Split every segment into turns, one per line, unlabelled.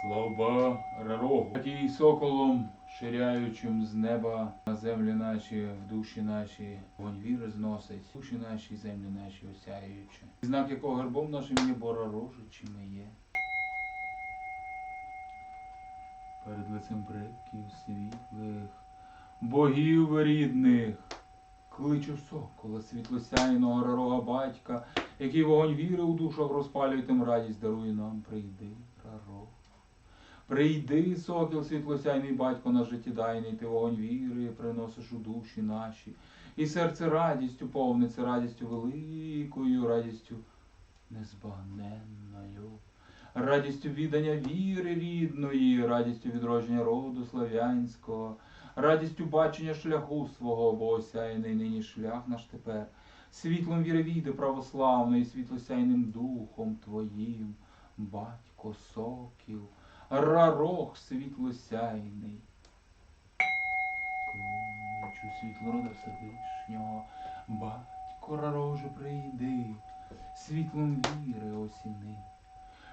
Слава Рарогу, який соколом, ширяючим з неба на землі наші, в душі наші, вогонь віри зносить, душі наші, землі наші осяючи. Знак якого гербом нашим є боророжичими є. Перед лицем предків світлих, богів рідних, кличу сокола, світлосяйного рарога батька, який вогонь віри у душах розпалює, тим радість дарує нам, прийди, рарог. Прийди, сокіл світлосяйний батько наш життєдайний, ти вогонь віри приносиш у душі наші, і серце радістю повниться, радістю великою, радістю незбагненною, радістю віддання віри рідної, радістю відродження роду слав'янського, радістю бачення шляху свого, бо осяяний нині шлях наш тепер, світлом віри війди православної, світлосяйним духом твоїм, батько сокіл рарох світлосяйний. Кличу світлорода Всевишнього, батько рароже прийди, світлом віри осіни.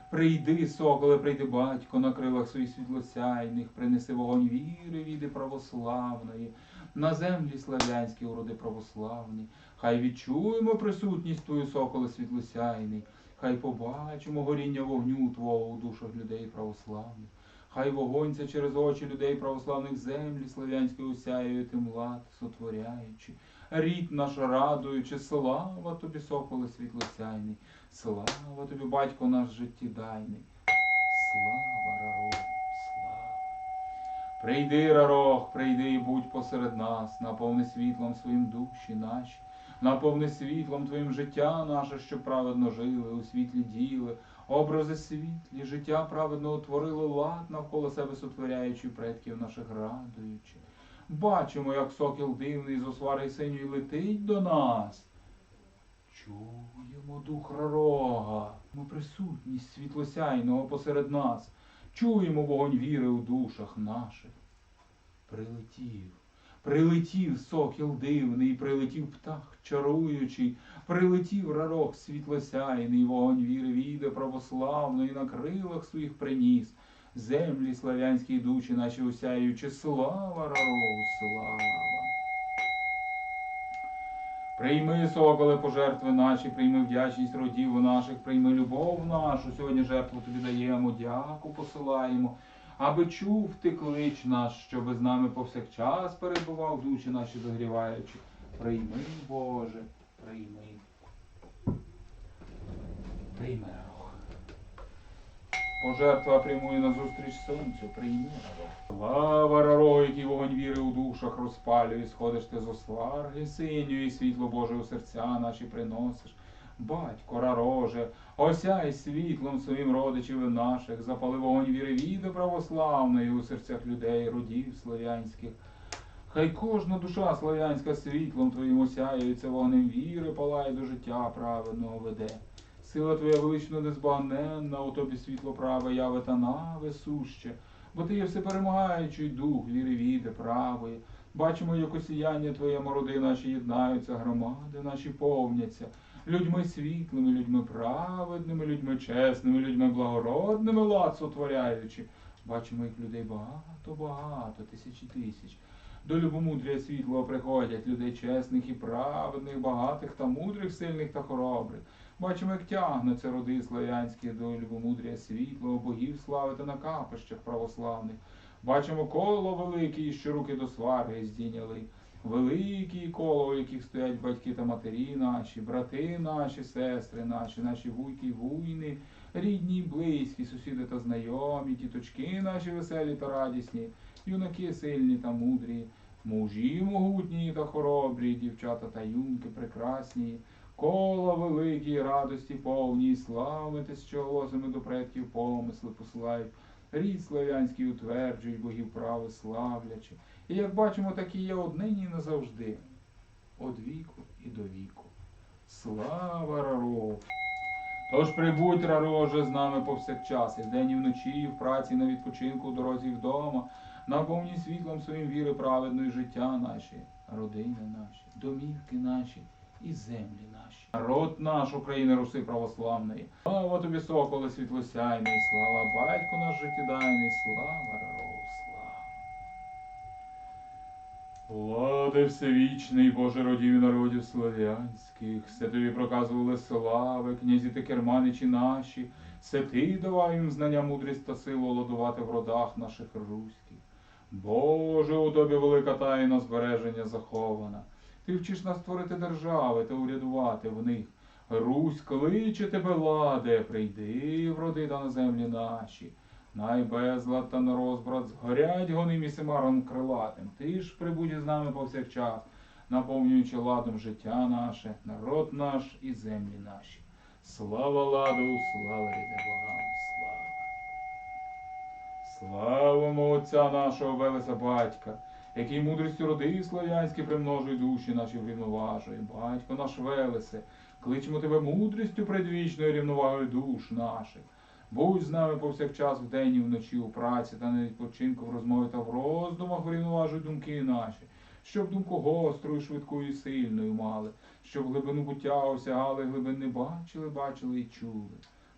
Прийди, соколе, прийди, батько, на крилах своїх світлосяйних, принеси вогонь віри, віди православної, на землі славянські уроди православні. Хай відчуємо присутність твою, соколе світлосяйний, Хай побачимо горіння вогню Твого у душах людей православних. Хай вогонь це через очі людей православних землі славянської осяює тим лад, сотворяючи. Рід наш радуючи, слава тобі, соколе світлосяйний, слава тобі, батько наш життєдайний. Слава Рарог, слава. Прийди, Рарох, прийди і будь посеред нас, наповни світлом своїм душі наші. Наповни світлом Твоїм життя наше, що праведно жили, у світлі діли, образи світлі, життя праведно утворили лад навколо себе сотворяючи предків наших радуючи. Бачимо, як сокіл дивний з освари синьої летить до нас. Чуємо дух рарога, ми присутність світлосяйного посеред нас. Чуємо вогонь віри у душах наших. Прилетів. Прилетів сокіл дивний, прилетів птах чаруючий, прилетів рарок світлосяйний, вогонь віри віде православної на крилах своїх приніс. Землі славянські йдучі, наші осяючи, слава рарогу, слава. Прийми, соколе, пожертви наші, прийми вдячність родів наших, прийми любов нашу. Сьогодні жертву тобі даємо, дяку посилаємо. Аби чув ти клич наш, щоби з нами повсякчас перебував, душі наші загріваючи. Прийми, Боже, прийми. Прийми, Рог. Пожертва прямує назустріч сонцю, прийми, Рог. Слава Рарогу, який вогонь віри у душах розпалює, сходиш ти з осларги синьої, світло Боже у серця наші приносиш. Батько рароже, осяй світлом своїм родичів наших, запали вогонь віри віди православної у серцях людей, родів славянських. Хай кожна душа славянська світлом твоїм осяюється, вогнем віри палає до життя праведного веде. Сила твоя велично незбагненна, у тобі світло праве яве та наве суще, бо ти є всеперемагаючий дух віри віди правої. Бачимо, як осіяння твоє мороди наші єднаються, громади наші повняться людьми світлими, людьми праведними, людьми чесними, людьми благородними лад сотворяючи. Бачимо, як людей багато, багато, тисячі тисяч. До любомудрія світлого приходять людей чесних і праведних, багатих та мудрих, сильних та хоробрих. Бачимо, як тягнуться роди славянські до любомудрія світлого, богів славити на капищах православних. Бачимо коло велике, що руки до сварги здійняли. Великі коло, у яких стоять батьки та матері наші, брати наші, сестри наші, наші вуйки вуйни, рідні близькі, сусіди та знайомі, тіточки наші веселі та радісні, юнаки сильні та мудрі, мужі могутні та хоробрі, дівчата та юнки прекрасні, кола великі, радості повні, слави і слави тисячоголосими до предків помисли посилають, рід славянський утверджують, богів прави славлячи. І як бачимо, такі є однині і назавжди, од віку і до віку. Слава Рарогу! Тож прибудь, Рароже, з нами повсякчас, і вдень і вночі, і в праці, і на відпочинку, в дорозі і вдома, наповні світлом своїм віри праведної життя наші, родини наші, домівки наші, і землі наші. Народ наш України Руси православної. Слава тобі, соколе світлосяйний, слава батько наш життєдайний, слава Раров, слава. Влади всевічний, Боже родів і народів славянських, все тобі проказували слави, князі та керманичі наші, все ти давай їм знання, мудрість та силу ладувати в родах наших руських. Боже, у тобі велика тайна збереження захована. Ти вчиш нас творити держави та урядувати в них. Русь кличе тебе, ладе, прийди, вроди та на землі наші. Най безлад та нерозбрат згорять гоним і симаром крилатим. Ти ж прибудь із нами повсякчас, наповнюючи ладом життя наше, народ наш і землі наші. Слава ладу, слава рідне богам, слава. Славимо Отця нашого Велеса Батька, який мудрістю роди слав'янські примножує душі наші врівноважує. Батько наш Велесе, кличемо тебе мудрістю предвічною рівновагою душ наших. Будь з нами повсякчас вдень і вночі у праці та на відпочинку в розмові та в роздумах врівноважуй думки наші, щоб думку гострою, швидкою і сильною мали, щоб глибину буття осягали, глибин не бачили, бачили і чули.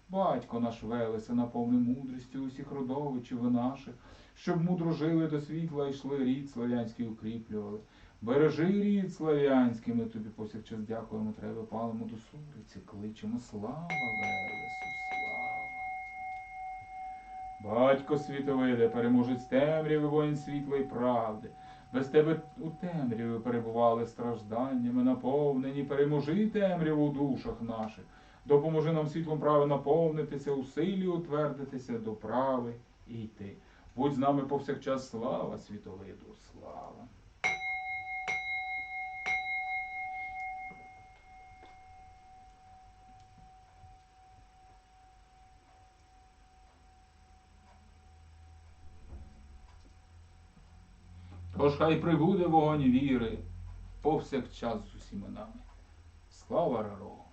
Батько наш Велесе, наповни мудрістю усіх родовичів наших, щоб мудро жили до світла йшли рід слав'янський укріплювали. Бережи рід слав'янський, ми тобі повсякчас дякуємо, треба палимо до суриці, кличемо слава Велесу. Батько світовиде, переможець темряви, воїн світла і правди. Без тебе у темряві перебували стражданнями, наповнені, переможи темряву у душах наших. Допоможи нам світлом прави наповнитися, у силі утвердитися до прави і йти. Будь з нами повсякчас слава світовиду, слава. Тож хай прибуде вогонь віри повсякчас з усіма нами. Слава Рарогу!